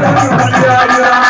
Yeah, yeah.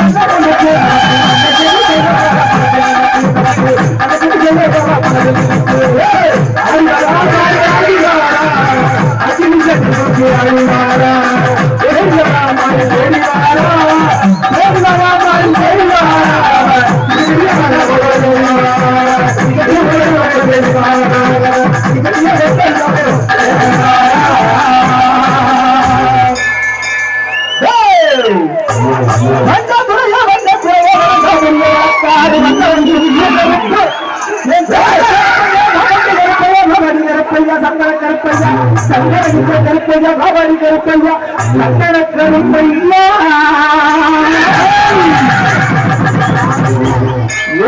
Karuppaiya பாபாடி Karuppaiya Sankara Karuppaiya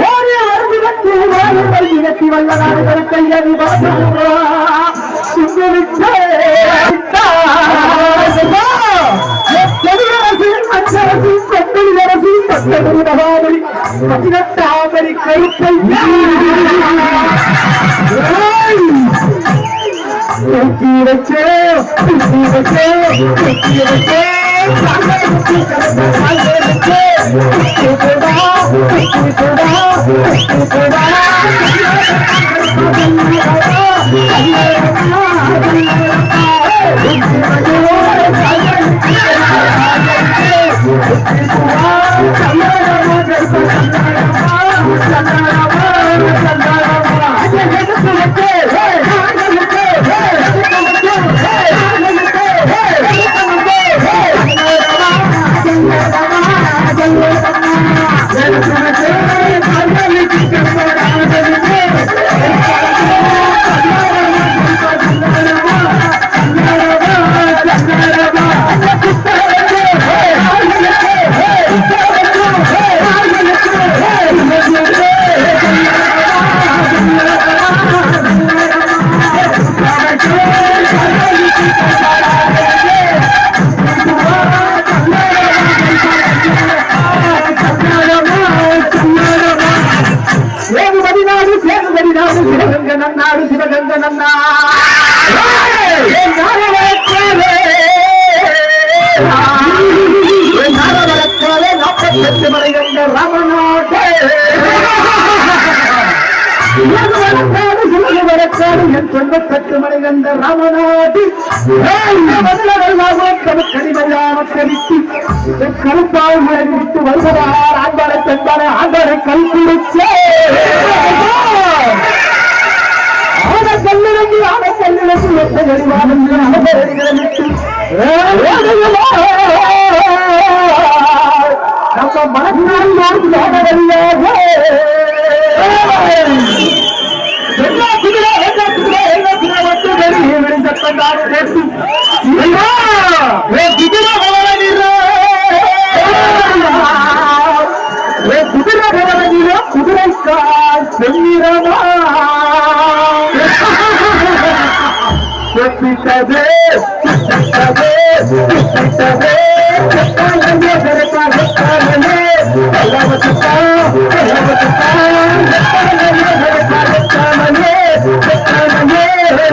ஓரிய வருடத்தில் வாழுங்கள் இனத்தி வல்லநாடு கருப்பையா பாசுரா சுந்தரிச்சே பதினெட்டாமரி கருப்பையா தூக்கி வச்சே தூக்கி வச்சே தூக்கி சேதுபதி நாடு சிவகங்க நன்னாடு சிவகங்க நன்னா நாற்பத்தெட்டு மலை கண்ட ராமநாட்டே. வளர்க்காது, என் தொண்ணூத்தெட்டு மலை கண்ட ராமநாடு கருப்பாய் மலை விட்டு வருவதால் ஆண்பாளை பெண்பாளை ஆண்பாளை கல் குடிச்சே. ஆன கல்லிறங்கி ஆன கல்லிறங்கி எந்த அனுபவங்களுக்கு நம்ம மனசினால் யாரும் Je suis ta vie, je suis ta vie, je suis ta vie, je suis ta vie, je suis ta vie, je suis ta vie, je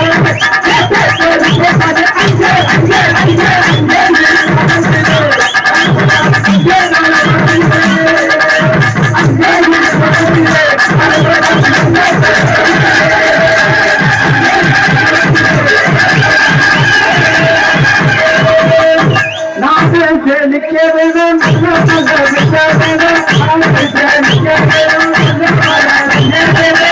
güzellik yerim, çok güzellik yerim, çok güzellik yerim, çok.